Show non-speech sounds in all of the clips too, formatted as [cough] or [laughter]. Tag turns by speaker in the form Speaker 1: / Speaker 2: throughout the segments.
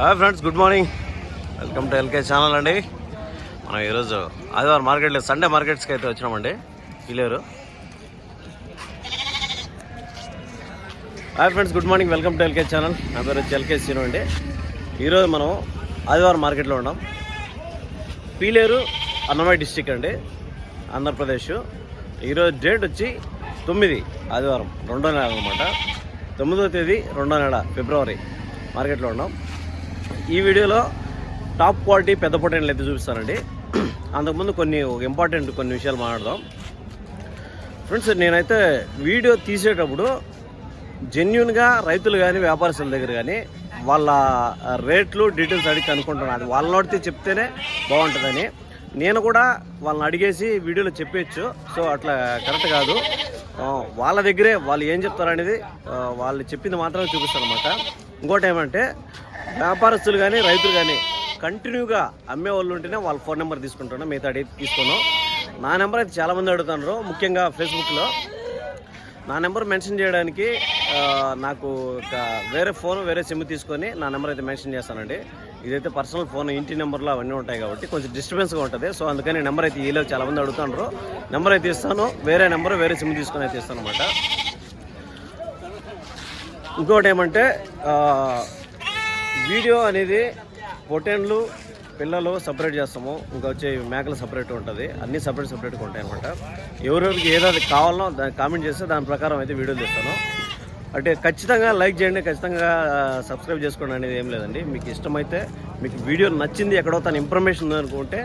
Speaker 1: Hi friends good morning welcome to LK channel అండి. మనం ఈరోజు ఆదివారం మార్కెట్లో సండే మార్కెట్స్కి అయితే వచ్చినామండి. Pileru hi friends good morning welcome to LK channel నా పేరు వచ్చి ఎల్కే సీను అండి. ఈరోజు మనం ఆదివారం మార్కెట్లో ఉన్నాం. పీలేరు అన్నమయ్య డిస్టిక్ అండి. ఆంధ్రప్రదేశ్ ఈరోజు డేట్ వచ్చి తొమ్మిది ఆదివారం రెండో నెల అనమాట. తొమ్మిదో తేదీ రెండో నెల ఫిబ్రవరి మార్కెట్లో ఉన్నాం. ఈ వీడియోలో టాప్ క్వాలిటీ పెద్ద పొటైన్లు అయితే చూపిస్తానండి. అంతకుముందు కొన్ని ఇంపార్టెంట్ కొన్ని విషయాలు మాట్లాడదాం. ఫ్రెండ్స్ నేనైతే వీడియో తీసేటప్పుడు జెన్యున్గా రైతులు కానీ వ్యాపారస్తుల దగ్గర కానీ వాళ్ళ రేట్లు డీటెయిల్స్ అడిగి కనుక్కుంటున్నాను అది వాళ్ళ అడిగితే చెప్తేనే బాగుంటుందని. నేను కూడా వాళ్ళని అడిగేసి వీడియోలో చెప్పేయచ్చు సో అట్లా కరెక్ట్ కాదు. వాళ్ళ దగ్గరే వాళ్ళు ఏం చెప్తారనేది వాళ్ళు చెప్పింది మాత్రమే చూపిస్తారనమాట ఇంకోటి ఏమంటే వ్యాపారస్తులు కానీ రైతులు కానీ కంటిన్యూగా అమ్మే వాళ్ళు ఉంటేనే వాళ్ళ ఫోన్ నెంబర్ తీసుకుంటాను మిగతా అడిగి తీసుకున్నాం నా నెంబర్ అయితే చాలామంది అడుగుతున్నారు ముఖ్యంగా ఫేస్బుక్లో. నా నెంబర్ మెన్షన్ చేయడానికి నాకు ఒక వేరే ఫోన్ వేరే సిమ్ తీసుకొని నా నెంబర్ అయితే మెన్షన్ చేస్తానండి. ఇదైతే పర్సనల్ ఫోన్ ఇంటి నెంబర్లో అవన్నీ ఉంటాయి కాబట్టి కొంచెం డిస్టర్బెన్స్గా ఉంటుంది. సో అందుకని నెంబర్ అయితే ఈలో చాలామంది అడుగుతున్నారు. నెంబర్ అయితే ఇస్తాను వేరే నెంబర్ వేరే సిమ్ తీసుకొని అయితే ఇస్తాను అనమాట ఇంకోటి ఏమంటే వీడియో అనేది పొటెన్లు పిల్లలు సపరేట్ చేస్తాము. ఇంకా వచ్చే మేకలు సపరేట్ ఉంటుంది. అన్నీ సపరేట్ సపరేట్గా ఉంటాయి అనమాట ఎవరెవరికి ఏదైతే కావాలో దాన్ని కామెంట్ చేస్తే దాని ప్రకారం అయితే వీడియోలు తీస్తాను. అంటే ఖచ్చితంగా లైక్ చేయండి ఖచ్చితంగా సబ్స్క్రైబ్ చేసుకోండి అనేది ఏం లేదండి. మీకు ఇష్టమైతే మీకు వీడియో నచ్చింది ఎక్కడో తన ఇన్ఫర్మేషన్ ఉందనుకుంటే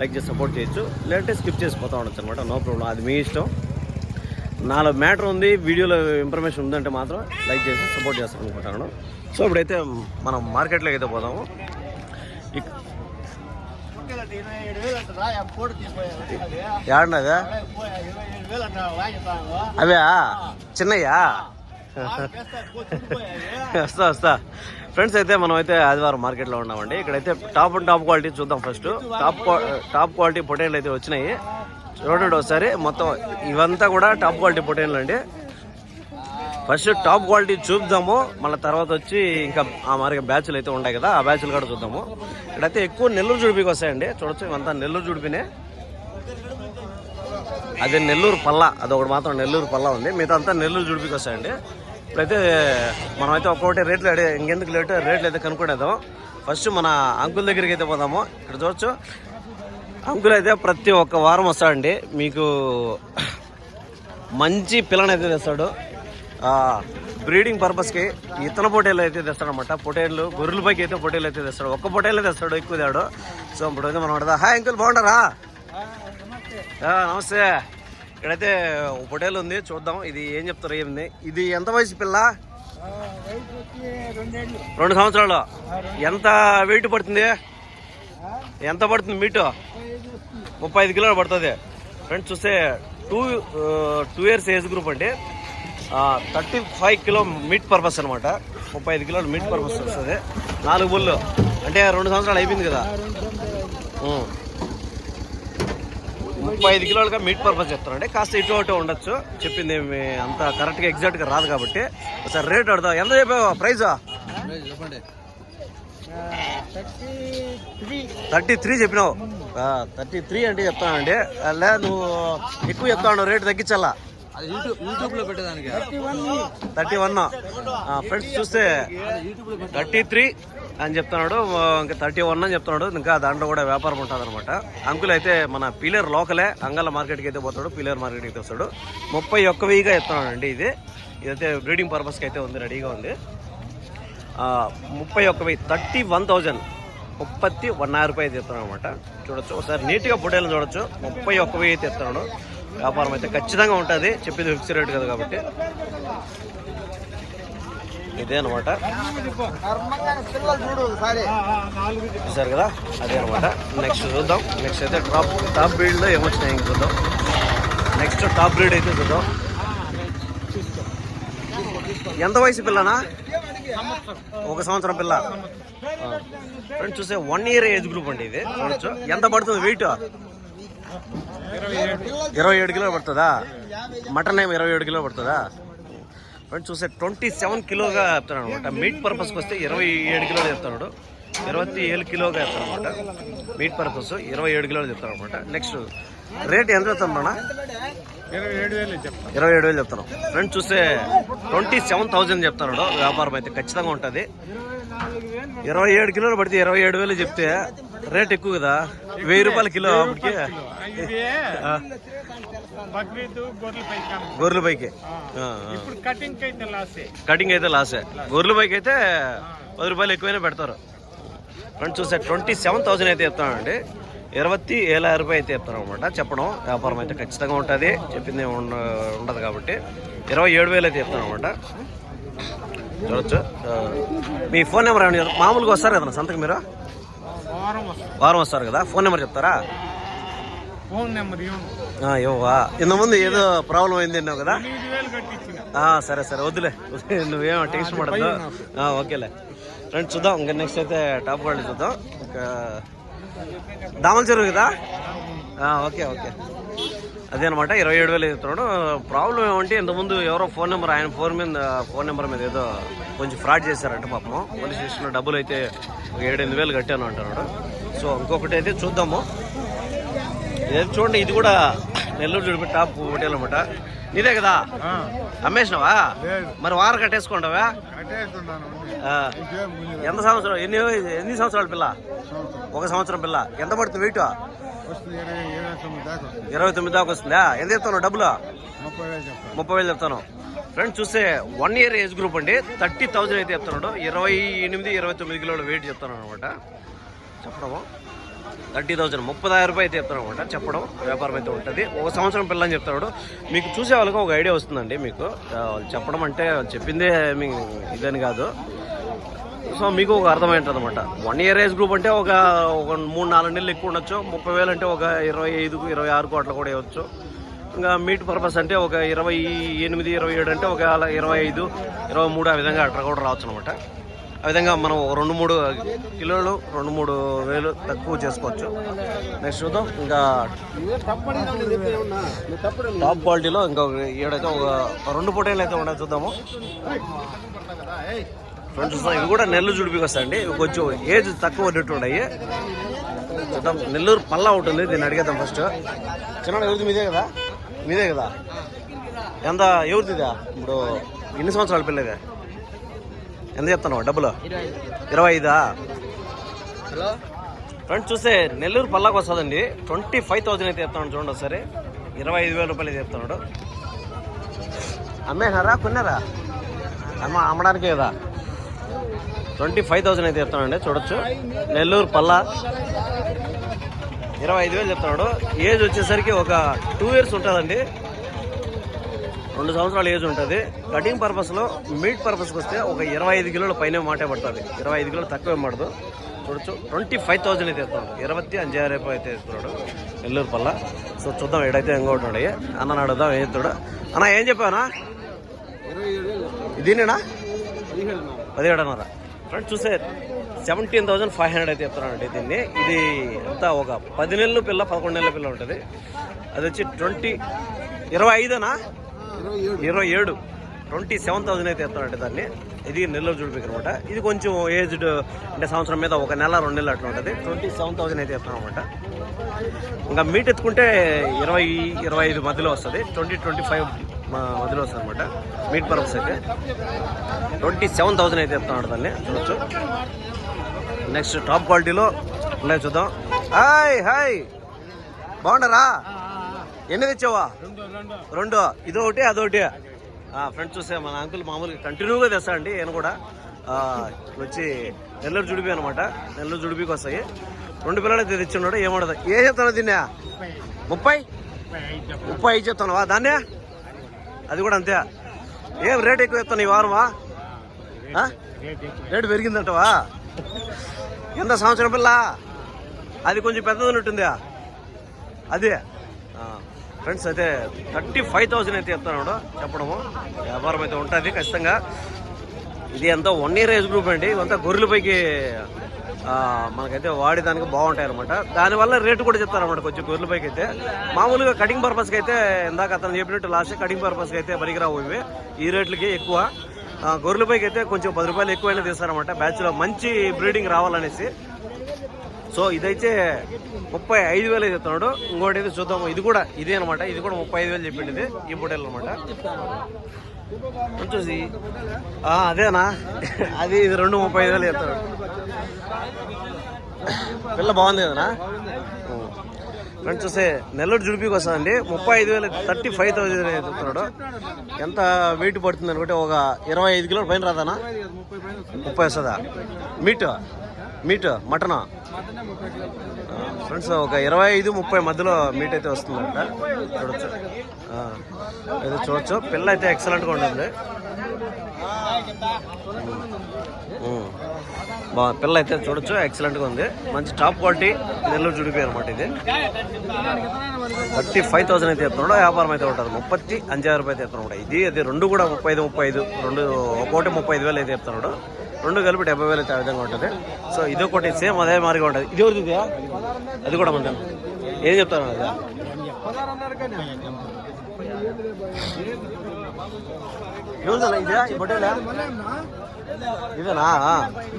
Speaker 1: లైక్ చేసి సపోర్ట్ చేయొచ్చు. లేదంటే స్కిప్ చేసి పోతా ఉండొచ్చు అనమాట నో ప్రాబ్లం అది మీ ఇష్టం. నాలో మ్యాటర్ ఉంది వీడియోలో ఇన్ఫర్మేషన్ ఉందంటే మాత్రం లైక్ చేసి సపోర్ట్ చేస్తాను అనుకుంటున్నాను సో ఇప్పుడైతే మనం మార్కెట్లోకి అయితే పోదాము. ఇక్- ఏడన్నదా? అవే చిన్నయ్యా? వస్తా వస్తా. ఫ్రెండ్స్ అయితే మనం అయితే ఆదివారం మార్కెట్లో ఉన్నామండి. ఇక్కడైతే టాప్ అండ్ టాప్ క్వాలిటీ చూద్దాం ఫస్ట్ టాప్ టాప్ క్వాలిటీ పొటేన్లు అయితే వచ్చినాయి. చూడండి ఒకసారి మొత్తం ఇవంతా కూడా టాప్ క్వాలిటీ పొటేన్లు అండి. ఫస్ట్ టాప్ క్వాలిటీ చూద్దాము. మళ్ళీ తర్వాత వచ్చి ఇంకా ఆ మరి బ్యాచ్లు అయితే ఉంటాయి కదా ఆ బ్యాచ్లు కూడా చూద్దాము. ఇక్కడైతే ఎక్కువ నెల్లూరు జుడిపికి వస్తాయండి. చూడొచ్చు ఇవంతా నెల్లూరు జుడిపినే. అదే నెల్లూరు పల్ల అదొకటి మాత్రం నెల్లూరు పల్ల ఉంది. మిగతా అంతా నెల్లూరు జుడిపికి వస్తాయండి. ఇప్పుడైతే మనమైతే ఒక్కొక్కటి రేట్లు ఇంకెందుకు లేట్ రేట్లు అయితే కనుక్కునేద్దాం. ఫస్ట్ మన అంకుల్ దగ్గరికి అయితే పోదాము. ఇక్కడ చూడొచ్చు అంకుల్ అయితే ప్రతి ఒక్క వారం వస్తాడండి. మీకు మంచి పిల్లని తెస్తాడు. ఆ, బ్రీడింగ్ పర్పస్కి ఇతన పొటేలు అయితే తెస్తాడనమాట పొటేళ్ళు గొర్రెల పైకి అయితే పొటేలు అయితే తెస్తాడు. ఒక్క పొటేలే తెస్తాడు ఎక్కువ తేడు. సో ఇప్పుడు అయితే మనం అడదా హాయ్ అంకుల్ బాగుంటారా? నమస్తే. ఇక్కడైతే ఒక పొటేలు ఉంది చూద్దాం. ఇది ఏం చెప్తారు ఏమింది ఇది ఎంత వయసు పిల్ల? రెండు సంవత్సరాలు. ఎంత వెయిట్ పడుతుంది? ఎంత పడుతుంది మీటు? ముప్పై ఐదు కిలోలు పడుతుంది. ఫ్రెండ్స్ చూస్తే two two years age group అండి. Thirty five kilo meat purpose అనమాట ముప్పై ఐదు కిలోలు మీట్ పర్పస్ వస్తుంది. నాలుగు బుల్లు అంటే రెండు సంవత్సరాలు అయిపోయింది కదా. ముప్పై ఐదు కిలోలుగా మీట్ పర్పస్ చెప్తారండి కాస్త ఇటు అటు ఉండొచ్చు. చెప్పింది ఏమి అంత కరెక్ట్గా ఎగ్జాక్ట్గా రాదు కాబట్టి. ఒకసారి రేట్ అడదా ఎంత చెప్పావు? ప్రైజా థర్టీ త్రీ చెప్పినావు. థర్టీ త్రీ అంటే చెప్తానండి. లే నువ్వు ఎక్కువ చెప్తాను రేటు తగ్గించాలా
Speaker 2: అది యూట్యూబ్ యూట్యూబ్లో పెట్టేదానికి.
Speaker 1: Thirty one. ఫ్రెండ్స్ చూస్తే థర్టీ త్రీ అని చెప్తున్నాడు ఇంకా థర్టీ వన్ అని చెప్తున్నాడు. ఇంకా దాంట్లో కూడా వ్యాపారం ఉంటుంది అనమాట అంకుల్ అయితే మన పీలర్ లోకలే అంగళ మార్కెట్కి అయితే పోతాడు పీలర్ మార్కెట్కి అయితే వస్తాడు. ముప్పై ఒక్క వెయ్యిగా చెప్తున్నాడు అండి ఇది. ఇదైతే బ్రీడింగ్ పర్పస్కి అయితే ఉంది రెడీగా ఉంది. ముప్పై ఒక్క వెయ్యి థర్టీ వన్ థౌజండ్ ముప్పత్తి వన్ రూపాయి తెస్తున్నాడు అనమాట చూడొచ్చు ఒకసారి నీట్గా పొటేలు చూడొచ్చు ముప్పై ఒక్క వెయ్యి అయితే వ్యాపారం అయితే ఖచ్చితంగా ఉంటుంది చెప్పింది ఫిక్స్ రేట్ కదా కాబట్టి. ఇదే అనమాట చూసారు కదా? అదే అనమాట నెక్స్ట్ చూద్దాం. నెక్స్ట్ అయితే టాప్ టాప్ బ్రీడ్లో ఏమొచ్చినాయి చూద్దాం. నెక్స్ట్ టాప్ బ్రీడ్ అయితే చూద్దాం. ఎంత వయసు పిల్లనా? ఒక సంవత్సరం పిల్ల. ఫ్రెండ్స్ చూసే వన్ ఇయర్ ఏజ్ గ్రూప్ అండి ఇది. చూడొచ్చు. ఎంత పడుతుంది వెయిట్ ఇరవై ఏడు కిలో పడుతుందా? మటన్ ఏమో ఇరవై ఏడు కిలో పడుతుందా? ఫ్రెండ్స్ చూస్తే ట్వంటీ సెవెన్ కిలోగా చెప్తున్నాడు అనమాట. మీట్ పర్పస్కి వస్తే ఇరవై ఏడు కిలోలు చెప్తున్నాడు. ఇరవై ఏడు కిలోగా చెప్తాను అనమాట. మీట్ పర్పస్ ఇరవై ఏడు కిలోలు చెప్తారనమాట నెక్స్ట్ రేట్ ఎంత చెప్తామన్నా
Speaker 3: చెప్తాను
Speaker 1: ఇరవై ఏడు వేలు చెప్తాను. ఫ్రెండ్ చూస్తే ట్వంటీ సెవెన్ థౌజండ్ చెప్తాడు వ్యాపారం అయితే ఖచ్చితంగా ఉంటుంది. ఇరవై ఏడు కిలోలు పడితే ఇరవై ఏడు వేలు చెప్తే రేట్ ఎక్కువ కదా? వెయ్యి రూపాయల కిలో అప్పటికి
Speaker 3: గొర్రెల పైకి కటింగ్ అయితే లాసే.
Speaker 1: గొర్రెల పైకి అయితే పది రూపాయలు ఎక్కువైనా పెడతారు. ఫ్రెండ్స్ చూస్తే ట్వంటీ సెవెన్ థౌసండ్ అయితే చెప్తానండి. ఇరవై ఏళ్ళ రూపాయ అయితే చెప్తాను అనమాట చెప్పడం వ్యాపారం అయితే ఖచ్చితంగా ఉంటుంది. చెప్పింది ఉండదు కాబట్టి ఇరవై ఏడు వేలు అయితే చెప్తాను అనమాట చూడొచ్చు మీ ఫోన్ నెంబర్ ఏమన్నా? మామూలుగా వస్తారు కదా సంతకు మీరు?
Speaker 3: వారం
Speaker 1: వస్తారు కదా. ఫోన్ నెంబర్ చెప్తారా?
Speaker 3: ఫోన్ నెంబర్
Speaker 1: ఇవ్వవా? ఇంతకుముందు ఏదో ప్రాబ్లం అయింది అన్నావు కదా.
Speaker 3: వేలు
Speaker 1: సరే సరే. వద్దులే. [laughs] నువ్వేం టెన్షన్ పడద్దు. ఓకేలే. ఫ్రెండ్స్ చూద్దాం. ఇంకా నెక్స్ట్ అయితే టాప్ క్వాలిటీ చూద్దాం. ఇంకా దామల చెరువు కదా? Okay okay. అదే అనమాట ఇరవై ఏడు వేలు ఎదుగుతున్నాడు ప్రాబ్లం ఏమంటే ఇంతకుముందు ఎవరో ఫోన్ నెంబర్ ఆయన ఫోన్ మీద ఫోన్ నెంబర్ మీద ఏదో కొంచెం ఫ్రాడ్ చేశారంట పాపం. పోలీస్ స్టేషన్లో డబ్బులు అయితే ఒక వేలు కట్టాను అంటున్నాడు. సో ఇంకొకటి అయితే చూద్దాము. ఇది చూడండి ఇది కూడా నెల్లూరు చూడిపి టాప్ హోటల్ అనమాట నీదే కదా? అమ్మేసినావా? మరి వారం కట్టేసుకోండవా ఆ, ఎంత సంవత్సరం? ఎన్ని ఎన్ని సంవత్సరాల పిల్ల? ఒక సంవత్సరం పిల్ల. ఎంత పడుతుంది వెయిట్
Speaker 3: ఇరవై తొమ్మిది దాకా వస్తుంది.
Speaker 1: ఎంత చెప్తాను డబ్బులు?
Speaker 3: ముప్పై వేలు చెప్తాను.
Speaker 1: ముప్పై వేలు చెప్తాను. ఫ్రెండ్స్ చూస్తే వన్ ఇయర్ ఏజ్ గ్రూప్ అండి. థర్టీ థౌజండ్ అయితే చెప్తున్నాడు. ఇరవై ఎనిమిది ఇరవై తొమ్మిది కిలోల వెయిట్ చెప్తాను అనమాట. చెప్పడము. థర్టీ థౌజండ్ ముప్పై రూపాయలు అయితే చెప్తాను అనమాట చెప్పడం వ్యాపారం అయితే ఉంటుంది. ఒక సంవత్సరం పిల్లని చెప్తాడు మీకు చూసే వాళ్ళకి ఒక ఐడియా వస్తుందండి మీకు. వాళ్ళు చెప్పడం అంటే చెప్పిందే మీ ఇదని కాదు. సో మీకు ఒక అర్థమైంటుంది అనమాట వన్ ఇయర్ ఏజ్ గ్రూప్ అంటే ఒక ఒక మూడు నాలుగు నెలలు ఎక్కువ ఉండొచ్చు. ముప్పై వేలు అంటే ఒక ఇరవై ఐదుకు ఇరవై ఆరు అట్లా కూడా ఇవ్వచ్చు ఇంకా మీట్ పర్పస్ అంటే ఒక ఇరవై ఎనిమిది ఇరవై ఏడు అంటే ఒక ఇరవై ఐదు ఇరవై మూడు ఆ విధంగా అట్లా కూడా రావచ్చు అనమాట ఆ విధంగా మనం రెండు మూడు కిలోలు రెండు మూడు వేలు తక్కువ చేసుకోవచ్చు. నెక్స్ట్ చూద్దాం. ఇంకా టాప్ క్వాలిటీలో ఇంకా ఏడైతే ఒక రెండు పొటేలు అయితే ఉన్నాయి చూద్దాము. ఫ్రెండ్స్ ఇవి కూడా నెల్లూరు జుడిపికి వస్తాయండి. కొంచెం ఏజ్ తక్కువ ఉన్నట్టు ఉన్నాయి. చూద్దాం. నెల్లూరు పల్లా ఉంటుంది. దీన్ని అడిగేద్దాం ఫస్ట్. చిన్న ఎవరిది? మీదే కదా? మీదే కదా? ఎంత? ఎవరిదిదా? ఇప్పుడు ఎన్ని సంవత్సరాల పిల్లదే ఎంత చెప్తున్నావు? డబ్బులు? ఇరవై ఐదా.
Speaker 2: హలో?
Speaker 1: ఫ్రెండ్స్ చూస్తే నెల్లూరు పల్లాకు వస్తుందండి. ట్వంటీ ఫైవ్ థౌసండ్ అయితే చెప్తున్నాడు చూడండి ఒకసారి. ఇరవై ఐదు వేల రూపాయలు అయితే చెప్తున్నాడు. అమ్మేనారా కొన్నారా? అమ్మ అమ్మడానికే కదా. ట్వంటీ ఫైవ్ థౌసండ్ అయితే చెప్తానండి చూడొచ్చు. నెల్లూరు పల్లా. ఇరవై ఐదు వేలు చెప్తున్నాడు. ఏజ్ వచ్చేసరికి ఒక టూ ఇయర్స్ ఉంటుందండి. రెండు సంవత్సరాల ఏజ్ ఉంటుంది. కటింగ్ పర్పస్లో మీట్ పర్పస్కి వస్తే ఒక ఇరవై ఐదు కిలోల పైన మాటే పడుతుంది. ఇరవై ఐదు కిలోలు తక్కువ పడదు. చూడొచ్చు. ట్వంటీ ఫైవ్ థౌజండ్ అయితే ఇస్తున్నాడు ఇరవై అంజారు రూపాయలు అయితే ఇస్తున్నాడు. నెల్లూరు పల్ల. సో చూద్దాం ఏడైతే ఎంగా ఉంటాడు. అన్న అడుగుదాం ఏం చెప్తాడు అన్న ఏం చెప్పానా
Speaker 2: ఇరవై
Speaker 1: దీనేనా
Speaker 2: పదిహేడు
Speaker 1: పదిహేడున్నర. ఫ్రెండ్ చూసే సెవెంటీన్ థౌసండ్ ఫైవ్ హండ్రెడ్ అయితే చెప్తున్నానండి దీన్ని. ఇది అంతా ఒక పది నెలల పిల్ల పదకొండు నెలల పిల్ల ఉంటుంది. అది వచ్చి ట్వంటీ ఇరవై ఐదేనా?
Speaker 2: ఇరవై ఏడు.
Speaker 1: ట్వంటీ సెవెన్ థౌసండ్ అయితే చెప్తానండి దాన్ని. ఇది నెల్లూరు జుడిపిక్ అనమాట. ఇది కొంచెం ఏజ్డ్ అంటే సంవత్సరం మీద ఒక నెల రెండు నెలలు అట్లా ఉంటుంది. ట్వంటీ సెవెన్ థౌసండ్ అయితే చెప్తాను అనమాట ఇంకా మీట్ ఎత్తుకుంటే ఇరవై ఇరవై ఐదు మధ్యలో వస్తుంది. ట్వంటీ ట్వంటీ ఫైవ్ మధ్యలో వస్తుంది అనమాట. మీట్ పర్పస్ అయితే. ట్వంటీ సెవెన్ థౌసండ్ అయితే చెప్తున్నాడు దాన్ని. చూడొచ్చు. నెక్స్ట్ టాప్ క్వాలిటీలో ఉన్నాయి చూద్దాం. Hi hi. బాగుండరా ఎన్ని తెచ్చావా?
Speaker 3: రెండు
Speaker 1: ఇదొకటి అదొకటి ఫ్రెండ్స్ చూస్తే మన అంకుల్ మామూలుగా కంటిన్యూగా తెస్తాడండి ఈయన కూడా. ఆ, వచ్చి నెల్లూరు జుడిపి అనమాట నెల్లూరు జుడిపికి వస్తాయి. రెండు పిల్లలు అయితే తెచ్చున్నాడు ఏమడదు. ఏ చెప్తాను దీన్ని? ముప్పై?
Speaker 3: ముప్పై ఐదు
Speaker 1: దాన్నే? అది కూడా అంతే. ఏం రేట్ ఎక్కువ చెప్తాను ఈ వారమా?
Speaker 3: రేటు
Speaker 1: పెరిగిందంటవా? ఎంత సంవత్సరం పిల్ల? అది కొంచెం పెద్దది ఉన్నట్టుందా అదే ఫ్రెండ్స్ అయితే థర్టీ ఫైవ్ థౌసండ్ అయితే చెప్తున్నాడు చెప్పడము. వ్యాపారం అయితే ఉంటుంది ఖచ్చితంగా. ఇది ఎంతో వన్ ఇయర్ ఏజ్ గ్రూప్ అండి. ఇవంతా గొర్రెల పైకి మనకైతే వాడేదానికి బాగుంటాయి అనమాట దానివల్ల రేటు కూడా చెప్తారన్నమాట కొంచెం గొర్రెల పైకి అయితే. మామూలుగా కటింగ్ పర్పస్కి అయితే ఇందాక అతను చెప్పినట్టు లాస్ట్ కటింగ్ పర్పస్కి అయితే పనికిరావు ఇవి. ఈ రేట్లకి ఎక్కువ. గొర్రెల పైకి అయితే కొంచెం పది రూపాయలు ఎక్కువైనా తీస్తారనమాట బ్యాచ్లో మంచి బ్రీడింగ్ రావాలనేసి. సో ఇదైతే ముప్పై ఐదు వేలు చెప్తున్నాడు. ఇంకోటి అయితే చూద్దాము ఇది కూడా ఇదే అనమాట ఇది కూడా ముప్పై ఐదు వేలు చెప్పింది ఇది. ఈ పొటేల్ అనమాట చూసి. అదేనా? అది ఇది రెండు ముప్పై ఐదు వేలు చెప్తాడు పిల్ల బాగుంది కదనా? ఫ్రెండ్ చూస్తే నెల్లూరు జుడిపికి వస్తుందండి. ముప్పై ఐదు వేలు థర్టీ ఫైవ్ థౌజండ్ చెప్తున్నాడు. ఎంత వెయిట్ పడుతుంది అనుకుంటే ఒక ఇరవై ఐదు కిలోల పైన రాదానా?
Speaker 2: ముప్పై వస్తుందా?
Speaker 1: మీట్? Meet mutton? ఫ్రెండ్స్ ఒక ఇరవై ఐదు ముప్పై మధ్యలో మీట్ అయితే వస్తుందంట. చూడొచ్చు. ఏదో ఇది చూడొచ్చు. పిల్ల అయితే ఎక్సలెంట్గా ఉంటుంది బా పిల్ల అయితే చూడొచ్చు. ఎక్సలెంట్గా ఉంది. మంచి టాప్ క్వాలిటీ నెల్లూరు జుడిపి అనమాట ఇది. థర్టీ ఫైవ్ థౌసండ్ అయితే ఎత్తున్నాడు వ్యాపారం అయితే ఉంటుంది. ముప్పత్తి అంజారు రూపాయలు చెప్తున్నాడు ఇది అది రెండు కూడా ముప్పై ఐదు ముప్పై ఐదు రెండు ఒక్కోటి ముప్పై ఐదు వేలు అయితే ఎత్తున్నాడు రెండు కలిపి డెబ్బై వేలు ఆ విధంగా ఉంటుంది. సో ఇది ఒకటి సేమ్ అదే మాదిరిగా ఉంటుంది. ఇది ఎవరిది అది కూడా మన ఏం చెప్తాను అది ఈ ఇదేనా?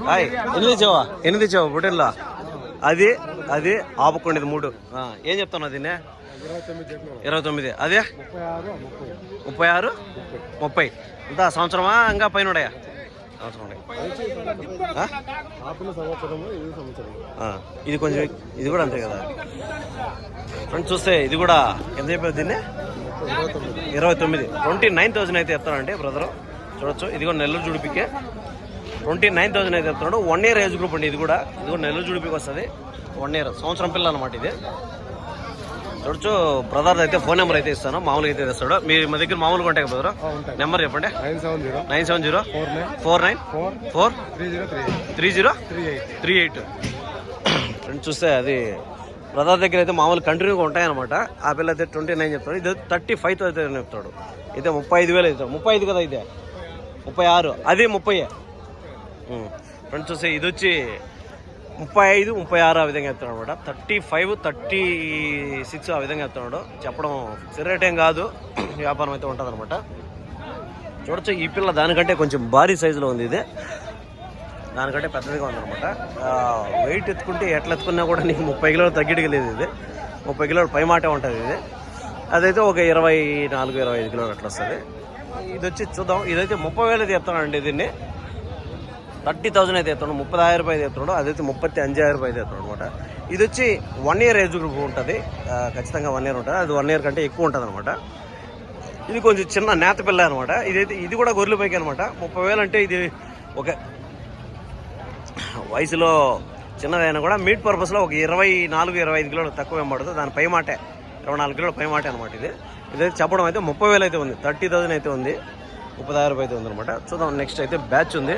Speaker 1: హాయ్. ఎన్ని తెచ్చావా? ఎన్ని తెచ్చావా బొట్టెల్లో అది అది ఆపుకుండేది మూడు. ఏం చెప్తాను దీన్ని?
Speaker 2: ఇరవై తొమ్మిది
Speaker 1: ఇరవై తొమ్మిది. అదే?
Speaker 2: ముప్పై ఆరు ముప్పై.
Speaker 1: ముప్పై ఆరు ముప్పై. ఇంత సంవత్సరమా? ఇంకా పైన ఉన్నాయా?
Speaker 2: ఇది
Speaker 1: కొంచెం ఇది కూడా అంతే కదా. ఫ్రెండ్స్ చూస్తే ఇది కూడా ఎంత చెప్పారు దీన్ని?
Speaker 2: ఇరవై తొమ్మిది.
Speaker 1: ట్వంటీ నైన్ థౌసండ్ అయితే చెప్తానండి బ్రదర్. చూడొచ్చు. ఇది కూడా నెల్లూరు జుడిపికే. ట్వంటీ నైన్ థౌసండ్ అయితే చెప్తున్నాడు. వన్ ఇయర్ ఏజ్ గ్రూప్ అండి ఇది కూడా. ఇది కూడా నెల్లూరు జుడిపికి వస్తుంది. One year. సంవత్సరం పిల్ల అనమాట ఇది. చూడొచ్చు. బ్రదర్ అయితే ఫోన్ నెంబర్ అయితే ఇస్తాను. మామూలుగా అయితే తెస్తాడు. మీ మా దగ్గర మామూలుగా ఉంటాయి
Speaker 2: ఉంటాయి.
Speaker 1: నెంబర్ చెప్పండి.
Speaker 2: Nine seven zero.
Speaker 1: Nine seven zero.
Speaker 2: Four nine.
Speaker 1: Four
Speaker 2: three zero three
Speaker 1: three zero
Speaker 2: three eight.
Speaker 1: Three eight. Friends చూస్తే అది బ్రదర్ దగ్గర అయితే మామూలు కంటిన్యూగా ఉంటాయన్నమాట. ఆ పిల్ల అయితే ట్వంటీ నైన్ చెప్తాడు. ఇది థర్టీ ఫైవ్ థౌసండ్ చెప్తాడు. అయితే ముప్పై ఐదు వేలు అవుతాడు ముప్పై ఐదు కదా ఇదే? ముప్పై ఆరు. అది ముప్పై ఫ్రెండ్స్ చూస్తే ఇది వచ్చి ముప్పై ఐదు ముప్పై ఆరు ఆ విధంగా ఎత్తున్నాడు అనమాట థర్టీ ఫైవ్ థర్టీ సిక్స్ ఆ విధంగా ఎత్తున్నాడు. చెప్పడం ఫిక్స్ రేట్ ఏం కాదు వ్యాపారం అయితే ఉంటుంది అనమాట చూడొచ్చు ఈ పిల్ల దానికంటే కొంచెం భారీ సైజులో ఉంది ఇది. దానికంటే పెద్దదిగా ఉందన్నమాట. వెయిట్ ఎత్తుకుంటే ఎట్లా ఎత్తుకున్నా కూడా నీకు ముప్పై కిలోలు తగ్గిడికి లేదు ఇది. ముప్పై కిలోలు పై మాటే ఉంటుంది ఇది. అదైతే ఒక ఇరవై నాలుగు ఇరవై ఐదు కిలోలు అట్లా వస్తుంది. ఇది వచ్చి చూద్దాం. ఇదైతే ముప్పై వేలు చెప్తానండి దీన్ని. థర్టీ థౌసండ్ అయితే ఎత్తున్నాడు ముప్పై ఆయిరం రూపాయలు ఎత్తున్నాడు అదైతే ముప్పై అంజాయిరం రూపాయలు ఎత్తున్నాడు అనమాట ఇది వచ్చి వన్ ఇయర్ ఏజ్ గ్రూప్ ఉంటుంది. ఖచ్చితంగా వన్ ఇయర్ ఉంటుంది. అది వన్ ఇయర్ కంటే ఎక్కువ ఉంటుంది అనమాట ఇది కొంచెం చిన్న నేత పిల్ల అనమాట ఇదైతే ఇది కూడా గొర్రెల పైకి అనమాట ముప్పై వేలు అంటే ఇది ఒక వయసులో చిన్నదైనా కూడా మీట్ పర్పస్లో ఒక ఇరవై నాలుగు ఇరవై ఐదు కిలోలు తక్కువ ఏం పడుతుంది దాని పై మాటే ఇరవై నాలుగు కిలోలు పై మాటే అనమాట ఇది. ఇదైతే చెప్పడం అయితే ముప్పై వేలు అయితే ఉంది. థర్టీ థౌసండ్ అయితే ఉంది. ముప్పై ఆరు అయితే ఉంది అనమాట చూద్దాం నెక్స్ట్ అయితే బ్యాచ్ ఉంది.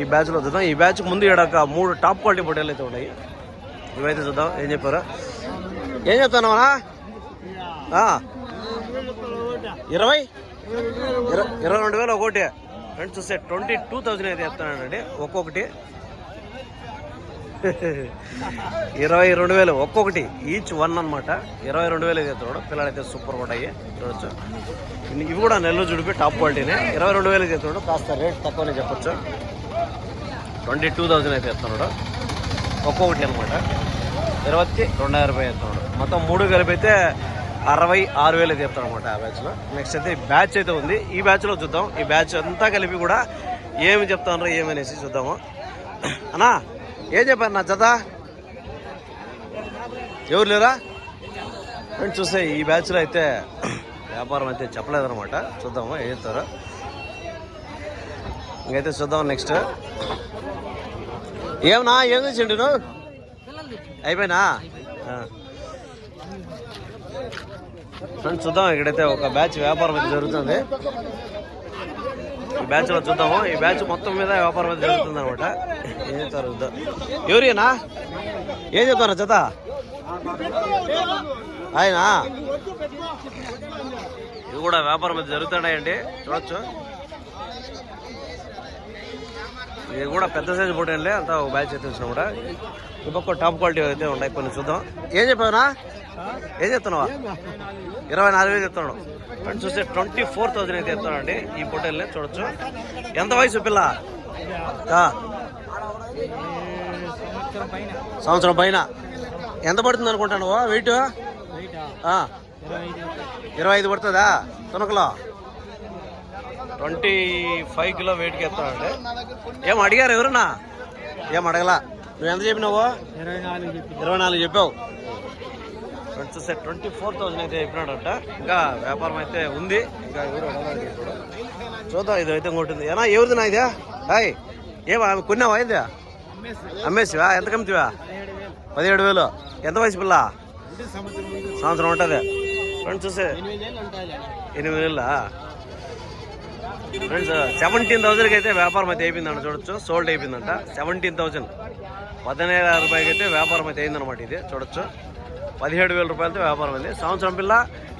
Speaker 1: ఈ బ్యాచ్లో చూద్దాం. ఈ బ్యాచ్ ముందు ఇక్కడ మూడు టాప్ క్వాలిటీ పొట్టేలు అయితే ఉన్నాయి. ఇవైతే చూద్దాం. ఏం చెప్పారు? ఏం చెప్తానమ్మా ఇరవై? ఇరవై రెండు వేలు ఒకటి. ఫ్రెండ్స్ చూస్తే ట్వంటీ టూ థౌజండ్ అయితే చెప్తానండి ఒక్కొక్కటి. ఇరవై రెండు వేలు ఒక్కొక్కటి. ఈచ్ వన్ అనమాట ఇరవై రెండు వేలు అయితే చెప్తాడు పిల్లలు అయితే సూపర్ ఉంటాయి. చూడొచ్చు. ఇవి కూడా నెల్లూరు జుడిపి టాప్ క్వాలిటీనే ఇరవై రెండు వేలు చెప్తాడు కాస్త రేట్ తక్కువనే చెప్పొచ్చు. ట్వంటీ టూ థౌజండ్ అయితే చెప్తున్నాడు ఒక్కొక్కటి అనమాట. ఇరవై రెండు రూపాయలు ఎత్తున్నాడు మొత్తం మూడు కలిపితే అయితే అరవై ఆరు వేలు అయితే చెప్తాడు అనమాట ఆ బ్యాచ్లో నెక్స్ట్ అయితే బ్యాచ్ అయితే ఉంది. ఈ బ్యాచ్లో చూద్దాం. ఈ బ్యాచ్ అంతా కలిపి కూడా ఏమి చెప్తానో ఏమనేసి చూద్దాము. అన్నా ఏం చెప్పారు నా జత? ఎవరు లేరా? ఫ్రెండ్స్ చూస్తే ఈ బ్యాచ్లో అయితే వ్యాపారం అయితే చెప్పలేదన్నమాట. చూద్దాము ఏం చెప్తారో. ఇంకైతే చూద్దాం నెక్స్ట్ ఏమన్నా? ఏం తెచ్చిండు నువ్వు? అయిపోయినా? ఫ్రెండ్స్ చూద్దాం. ఇక్కడైతే ఒక బ్యాచ్ వ్యాపారం అయితే జరుగుతుంది. ఈ బ్యాచ్లో చూద్దాము. ఈ బ్యాచ్ మొత్తం మీద వ్యాపారం అయితే జరుగుతుంది అనమాట. ఏం చెప్తారు చూద్దాం ఎవరినా ఏం చెప్తారు జత? ఆయన? ఇది కూడా వ్యాపారం అయితే జరుగుతున్నాయండి. చూడొచ్చు. ఇది కూడా పెద్ద సైజు పొట్టేళ్ళే అంత ఒక బ్యాచ్ అయితే వచ్చినా కూడా. ఇంకొక టాప్ క్వాలిటీ అయితే ఉన్నాయి కొన్ని చూద్దాం. ఏం చెప్పావునా? ఏం చెప్తున్నావా? ఇరవై నాలుగు వేలు చెప్తున్నాడు. అండ్ చూస్తే ట్వంటీ ఫోర్ థౌసండ్ అయితే చెప్తానండి ఈ పొట్టేళ్ళని చూడొచ్చు. ఎంత వయసు పిల్ల? సంవత్సరం పైన. ఎంత పడుతుంది అనుకుంటాను వెయిట్ ఇరవై ఐదు పడుతుందా? తునకలో? ట్వంటీ ఫైవ్ కిలో వెయిట్కి ఎత్తానండి ఏం అడిగారు ఎవరన్నా? ఏం అడగలా? నువ్వు ఎంత చెప్పినావు?
Speaker 3: ఇరవై నాలుగు చెప్పి
Speaker 1: ఇరవై నాలుగు చెప్పావు. ఫ్రెండ్స్ చూస్తే ట్వంటీ ఫోర్ థౌసండ్ అయితే చెప్పినాడంట. ఇంకా వ్యాపారం అయితే ఉంది. ఇంకా ఎవరు. చూద్దాం ఇది అయితే ఇంకోటి ఏనా ఎవరిది నా ఇదే? హాయ్. ఏం ఆమె కొన్నావా ఇదే? అమ్మేసివా? ఎంత కమ్మితివా? పదిహేడు వేలు. ఎంత వయసు పిల్ల? సంవత్సరం ఉంటుంది. ఫ్రెండ్స్ చూసే ఎనిమిది వేలా? ఫ్రెండ్స్ సెవెంటీన్ థౌసండ్కి అయితే వ్యాపారం అయితే అయిపోయిందంట చూడొచ్చు. సోల్డ్ అయిపోయిందంట. సెవెంటీన్ థౌసండ్ పద్దెనిమిది వేల రూపాయలకి అయితే వ్యాపారం అయితే అయిందనమాట ఇది. చూడొచ్చు. పదిహేడు వేల రూపాయలతో వ్యాపారం అయింది. సంవత్సరం పిల్ల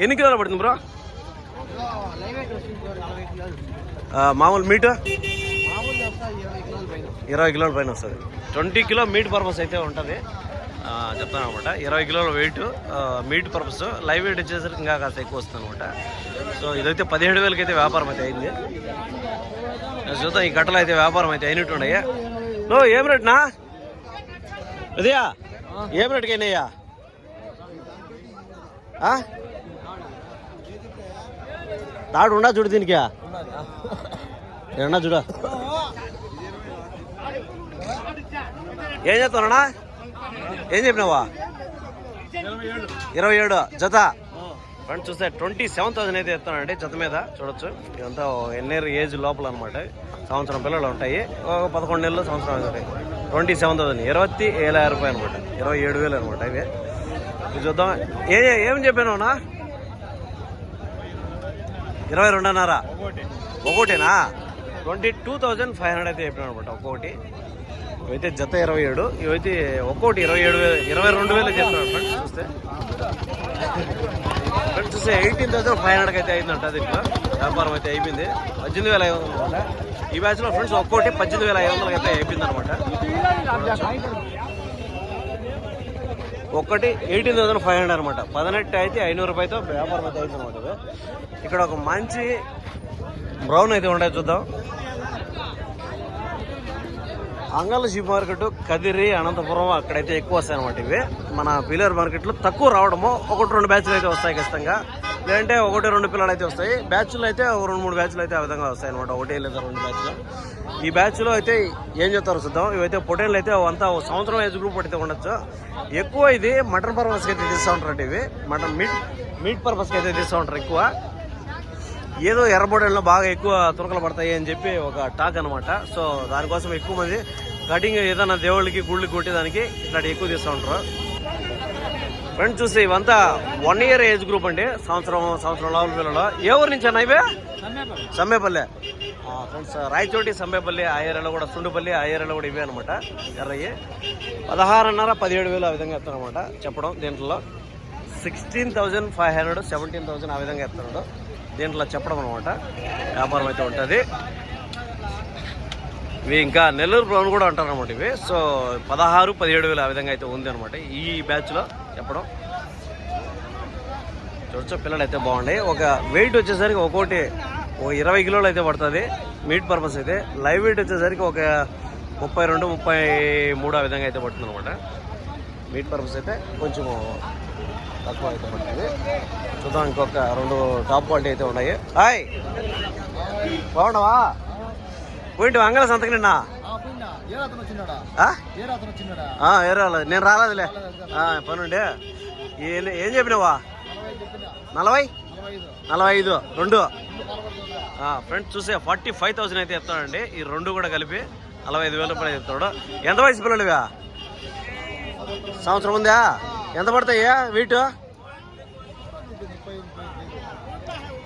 Speaker 1: ఎన్ని కిలోలు పడుతుంది బ్రో? మామూలు మీటు? ఇరవై కిలోల పైన వస్తుంది. ట్వంటీ కిలో మీట్ పర్పస్ అయితే ఉంటుంది. చెప్తాను అనమాట ఇరవై కిలోల weight meat purpose live weight వచ్చేసరికి ఇంకా కాస్త ఎక్కువ వస్తుంది అనమాట సో ఇదైతే పదిహేడు వేలకి అయితే వ్యాపారం అయితే అయింది. చూద్దాం ఈ గట్టలు అయితే వ్యాపారం అయితే అయినట్టు ఉన్నాయా నో ఏం రేట్నా అదయా ఏం రేటుకి అయినాయా తాడు ఉండా చూడు దీనికి. ఏమన్నా చూడ. ఏం చెప్తానా ఏం చెప్పినావా? ఇరవై ఏడు. జత? ఫ్రెండ్స్ చూస్తే ట్వంటీ సెవెన్ థౌసండ్ అయితే చెప్తానండి జత మీద చూడొచ్చు. ఇదంతా ఎన్నేరు ఏజ్ లోపల అనమాట సంవత్సరం పిల్లలు ఉంటాయి. ఒక పదకొండు నెలలు సంవత్సరం ఉంటాయి ట్వంటీ సెవెన్ థౌసండ్ ఇరవై ఏళ్ళ రూపాయలు అనమాట ఇరవై ఏడు వేలు అనమాట ఇవి. చూద్దాం. ఏ ఏం చెప్పాను నా ఇరవై రెండున్నర. ఒకటేనా? Twenty two thousand five hundred అయితే చెప్పినాను అనమాట ఒక్కొక్కటి ఇవైతే జత ఇరవై ఏడు ఇవైతే ఒక్కోటి ఇరవై ఏడు వేలు ఇరవై రెండు వేలు చెప్తున్నాడు ఫ్రెండ్స్ చూస్తే. ఫ్రెండ్స్ చూస్తే ఎయిటీన్ థౌసండ్ ఫైవ్ హండ్రెడ్కి అయితే అయిందంట దీంట్లో వ్యాపారం అయితే అయిపోయింది. పద్దెనిమిది వేల ఐదు వందల ఈ బ్యాచ్లో ఫ్రెండ్స్ ఒక్కోటి పద్దెనిమిది వేల ఐదు వందలకి అయితే అయిపోయింది అనమాట ఒక్కటి ఎయిటీన్ థౌసండ్ ఫైవ్ హండ్రెడ్ అనమాట పదినెట్టు అయితే ఐనూరు రూపాయలతో వ్యాపారం అయితే అయింది అనమాట ఇక్కడ ఒక మంచి బ్రౌన్ అయితే ఉండే చూద్దాం. అంగళ షీప్ మార్కెట్ కదిరి అనంతపురం అక్కడైతే ఎక్కువ వస్తాయి అనమాట ఇవి. మన పిల్లర్ మార్కెట్లో తక్కువ రావడము ఒకటి రెండు బ్యాచ్లు అయితే వస్తాయి ఖచ్చితంగా. లేదంటే ఒకటి రెండు పిల్లలు అయితే వస్తాయి. బ్యాచ్లు అయితే ఒక రెండు మూడు బ్యాచ్లు అయితే ఆ విధంగా వస్తాయి అనమాట ఒకటి లేదా రెండు బ్యాచ్లు. ఈ బ్యాచ్లో అయితే ఏం చెప్తారు చూద్దాం. ఇవైతే పొటేళ్ళు అయితే అంతా ఒక సంవత్సరం ఏజ్ గ్రూప్ అయితే ఉండొచ్చు. ఎక్కువ ఇది మటన్ పర్పస్కి అయితే తీస్తూ ఉంటారు ఇవి. మటన్ మీట్ మీట్ పర్పస్కి అయితే తీస్తూ ఉంటారు ఎక్కువ. ఏదో ఎర్రబొడల్లో బాగా ఎక్కువ తురకలు పడతాయి అని చెప్పి ఒక టాక్ అనమాట సో దానికోసం ఎక్కువ మంది కటింగ్ ఏదైనా దేవుళ్ళకి గుళ్ళకి కొట్టేదానికి ఇట్లాంటి ఎక్కువ తీస్తూ ఉంటారు. ఫ్రెండ్స్ చూస్తే ఇవంతా వన్ ఇయర్ ఏజ్ గ్రూప్ అండి. సంవత్సరం సంవత్సరం లోపల పిల్లలు. ఏ ఊరు నుంచి అన్న ఇవే? సమ్మేపల్లె. ఫ్రెండ్స్ రాయచోటి సమ్మేపల్లి ఆ ఏరియాలో కూడా సుండుపల్లి ఆ ఏరియాలో కూడా ఇవే అనమాట ఎర్రయ్యి. పదహారున్నర పదిహేడు వేలు ఆ విధంగా ఎత్తారనమాట చెప్పడం దీంట్లో. Sixteen thousand five hundred seventeen thousand ఆ విధంగా ఎత్తున్నాడు దీంట్లో చెప్పడం అనమాట వ్యాపారం అయితే ఉంటుంది. ఇవి ఇంకా నెల్లూరు బ్రౌన్ కూడా అంటారు అనమాట ఇవి. సో పదహారు పదిహేడు వేలు ఆ విధంగా అయితే ఉంది అనమాట ఈ బ్యాచ్లో చెప్పడం. చూడొచ్చు పిల్లలు అయితే బాగున్నాయి. ఒక వెయిట్ వచ్చేసరికి ఒక్కోటి ఓ ఇరవై కిలోలు అయితే పడుతుంది. మీట్ పర్పస్ అయితే లైవ్ వెయిట్ వచ్చేసరికి ఒక ముప్పై రెండు ముప్పై మూడు ఆ విధంగా అయితే పడుతుంది అనమాట మీట్ పర్పస్ అయితే కొంచెం తక్కువ అయితే పడుతుంది. చూద్దాం ఇంకొక రెండు టాప్ క్వాలిటీ అయితే ఉన్నాయి. హాయ్! బాగున్నావా? పోయింటి అంగళ సంతకి నిన్న?
Speaker 2: ఏ
Speaker 1: రాలేదు నేను రాలేదులే. పనుండే. ఏం ఏం చెప్పినావా? నలభై నలభై? ఐదు. రెండు. ఫ్రెండ్స్ చూసే ఫార్టీ ఫైవ్ థౌసండ్ అయితే చెప్తాడండి ఈ రెండు కూడా కలిపి నలభై ఐదు వేల రూపాయలు చెప్తాడు. ఎంత వయసు పిల్లలుగా సంవత్సరం ఉందా? ఎంత పడతాయా వెయిట్?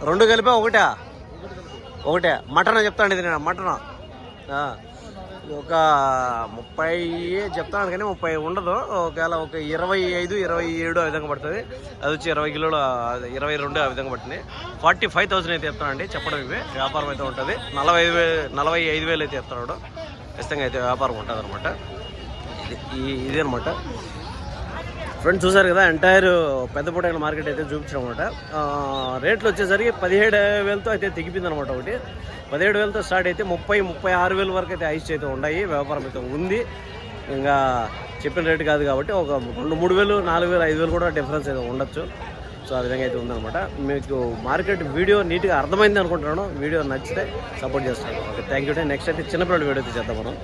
Speaker 1: రెండు కలిపి ఒకటా? ఒకటే. మటన్ చెప్తాను ఇది నేను మటన్. ఒక ముప్పై చెప్తాను కానీ ముప్పై ఉండదు. ఒకవేళ ఒక ఇరవై ఐదు ఇరవై ఏడు ఆ విధంగా పడుతుంది. అది వచ్చి ఇరవై కిలోలు ఇరవై రెండు ఆ విధంగా పడుతుంది. ఫార్టీ ఫైవ్ థౌసండ్ అయితే చెప్తానండి చెప్పడం ఇవి. వ్యాపారం అయితే ఉంటుంది. నలభై ఐదు నలభై ఐదు వేలు అయితే చెప్తున్నాడు ఖచ్చితంగా అయితే వ్యాపారం ఉంటుంది అనమాట ఇది ఇదే అనమాట ఫ్రెండ్స్ చూసారు కదా ఎంటైర్ పెద్ద పొటైల మార్కెట్ అయితే చూపించాం అనమాట రేట్లు వచ్చేసరికి పదిహేడు వేలతో అయితే తెగిపోయింది అనమాట ఒకటి. పదిహేడు వేలతో స్టార్ట్ అయితే ముప్పై ముప్పై ఆరు వేల వరకు అయితే ఐస్ అయితే ఉన్నాయి వ్యాపారం అయితే ఉంది. ఇంకా చెప్పిన రేటు కాదు కాబట్టి ఒక రెండు మూడు వేలు నాలుగు వేలు ఐదు వేలు కూడా డిఫరెన్స్ అయితే ఉండొచ్చు. సో ఆ విధంగా అయితే ఉందన్నమాట. మీకు మార్కెట్ వీడియో నీట్గా అర్థమైంది అనుకుంటున్నాను. వీడియో నచ్చితే సపోర్ట్ చేస్తాను. ఓకే థ్యాంక్ యూ నెక్స్ట్ అయితే చిన్నపిల్లల వీడియో అయితే చేద్దాం మనం.